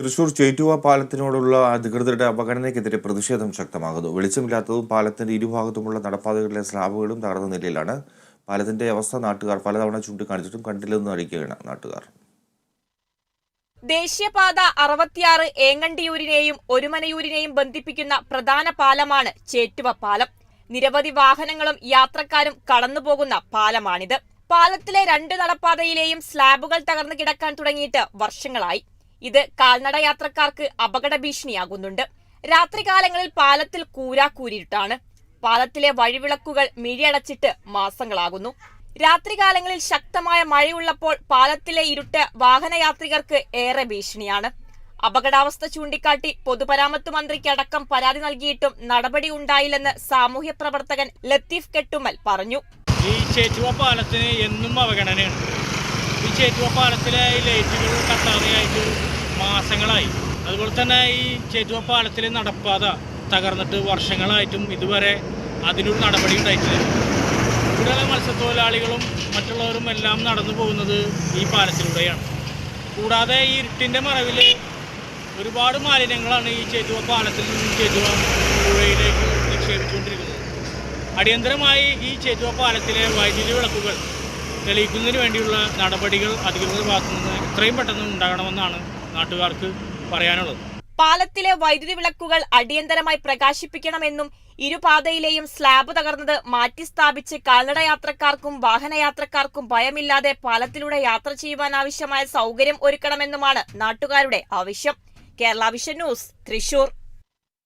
തൃശൂർ ചേറ്റുവ പാലത്തിനോടുള്ള അധികൃതരുടെ അപകടനയ്ക്കെതിരെ പ്രതിഷേധം ശക്തമാകുന്നു. വെളിച്ചമില്ലാത്തതും പാലത്തിന്റെ ഇരുഭാഗത്തുമുള്ള നടപ്പാതകളിലെ സ്ലാബുകളും തകർന്ന നിലയിലാണ്. പാലത്തിന്റെ അവസ്ഥ നാട്ടുകാർ പലതവണ ചൂണ്ടിക്കാണിച്ചിട്ടും കണ്ടില്ലെന്ന് അറിയിക്കുകയാണ് നാട്ടുകാർ. ദേശീയപാത അറുപത്തിയാറ് ഏങ്ങണ്ടിയൂരിനെയും ഒരുമനയൂരിനെയും ബന്ധിപ്പിക്കുന്ന പ്രധാന പാലമാണ് ചേറ്റുവ പാലം. നിരവധി വാഹനങ്ങളും യാത്രക്കാരും കടന്നുപോകുന്ന പാലമാണിത്. പാലത്തിലെ രണ്ട് നടപ്പാതയിലെയും സ്ലാബുകൾ തകർന്നു കിടക്കാൻ തുടങ്ങിയിട്ട് വർഷങ്ങളായി. ഇത് കാൽനട യാത്രക്കാർക്ക് അപകട ഭീഷണിയാകുന്നുണ്ട് രാത്രികാലങ്ങളിൽ പാലത്തിൽ കൂരാക്കൂരിട്ടാണ്. പാലത്തിലെ വഴിവിളക്കുകൾ മിഴിയടച്ചിട്ട് മാസങ്ങളാകുന്നു. രാത്രികാലങ്ങളിൽ ശക്തമായ മഴയുള്ളപ്പോൾ പാലത്തിലെ ഇരുട്ട് വാഹനയാത്രികർക്ക് ഏറെ ഭീഷണിയാണ്. അപകടാവസ്ഥ ചൂണ്ടിക്കാട്ടി പൊതുമരാമത്ത് മന്ത്രിക്ക് അടക്കം പരാതി നൽകിയിട്ടും നടപടി ഉണ്ടായില്ലെന്ന് സാമൂഹ്യ പ്രവർത്തകൻ ലത്തീഫ് കെട്ടുമൽ പറഞ്ഞു. ഈ ചേച്ചുവ പാലത്തിന് എന്നും അവഗണനയാണ്. ഈ ചേറ്റുവ പാലത്തിലെ ഈ ലൈറ്റുകൾ കത്താതെയായിട്ട് മാസങ്ങളായി. അതുപോലെ തന്നെ ഈ ചേറ്റുവ പാലത്തിലെ നടപ്പാത തകർന്നിട്ട് വർഷങ്ങളായിട്ടും ഇതുവരെ അതിനൊരു നടപടി ഉണ്ടായിട്ടില്ല. ഇവിടെയുള്ള മത്സ്യത്തൊഴിലാളികളും മറ്റുള്ളവരും എല്ലാം നടന്നു പോകുന്നത് ഈ പാലത്തിലൂടെയാണ്. കൂടാതെ ഈ ഇരുട്ടിന്റെ മറവിൽ ഒരുപാട് മാലിന്യങ്ങളാണ് ഈ ചേറ്റുവ പാലത്തിൽ നിന്നും ചേറ്റുവ പുഴയിലേക്ക് നിക്ഷേപിച്ചുകൊണ്ടിരിക്കുന്നത്. അടിയന്തരമായി ഈ ചേറ്റുവ പാലത്തിലെ വൈദ്യുതി വിളക്കുകൾ തെളിയിക്കുന്നതിന് വേണ്ടിയുള്ള നടപടികൾ അധികൃതർ ഭാഗത്തു നിന്ന് എത്രയും പെട്ടെന്ന് ഉണ്ടാകണമെന്നാണ് നാട്ടുകാർക്ക് പറയാനുള്ളത്. പാലത്തിലെ വൈദ്യുതി വിളക്കുകൾ അടിയന്തരമായി പ്രകാശിപ്പിക്കണമെന്നും ഇരുപാതയിലെയും സ്ലാബ് തകർന്നത് മാറ്റി സ്ഥാപിച്ച് കാൽനട യാത്രക്കാർക്കും വാഹനയാത്രക്കാർക്കും ഭയമില്ലാതെ പാലത്തിലൂടെ യാത്ര ചെയ്യുവാൻ ആവശ്യമായ സൗകര്യം ഒരുക്കണമെന്നുമാണ് നാട്ടുകാരുടെ ആവശ്യം. Kerala vision news Thrissur.